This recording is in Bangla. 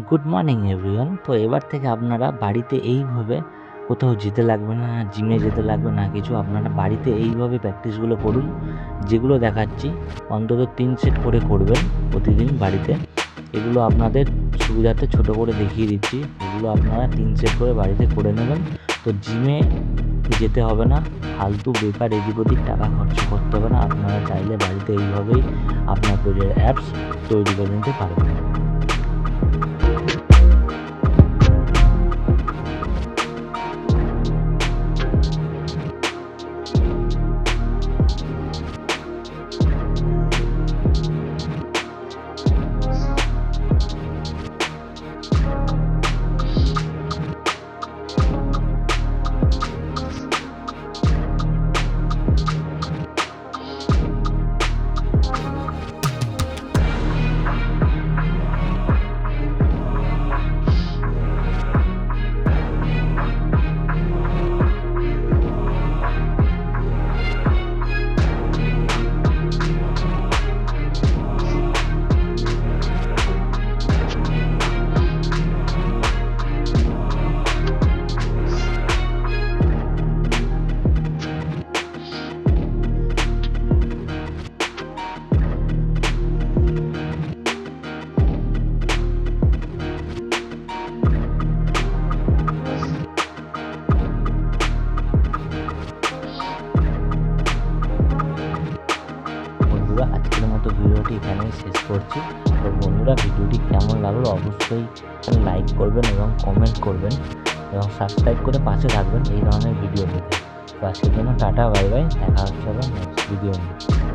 গুড মর্নিং এভরিওয়ান তো এবার থেকে আপনারা বাড়িতে এইভাবে কোথাও যেতে লাগবে না জিমে যেতে লাগবে না, কিছু আপনারা বাড়িতে এইভাবে প্র্যাকটিসগুলো করুন, যেগুলো দেখাচ্ছি, অন্তত তিন সেট করে করবেন প্রতিদিন বাড়িতে। এগুলো আপনাদের সুবিধাতে ছোট করে দেখিয়ে দিচ্ছি, এগুলো আপনারা তিন সেট করে বাড়িতে করে নেবেন। তো জিমে যেতে হবে না, ফালতু বেকার এদিক ওদিক টাকা খরচ করতে হবে না, আপনারা চাইলে বাড়িতে এইভাবেই আপনার তৈরির অ্যাপস তৈরি করে নিতে পারবেন। মতো ভিডিওটি এখানেই শেষ করছি। তো বন্ধুরা, ভিডিওটি কেমন লাগল অবশ্যই লাইক করবেন এবং কমেন্ট করবেন এবং সাবস্ক্রাইব করে পাশে থাকবেন এই ধরনের ভিডিও পেতে তো আজকের জন্য টাটা বাই বাই দেখা হচ্ছে আবার নেক্সট ভিডিও নিয়ে।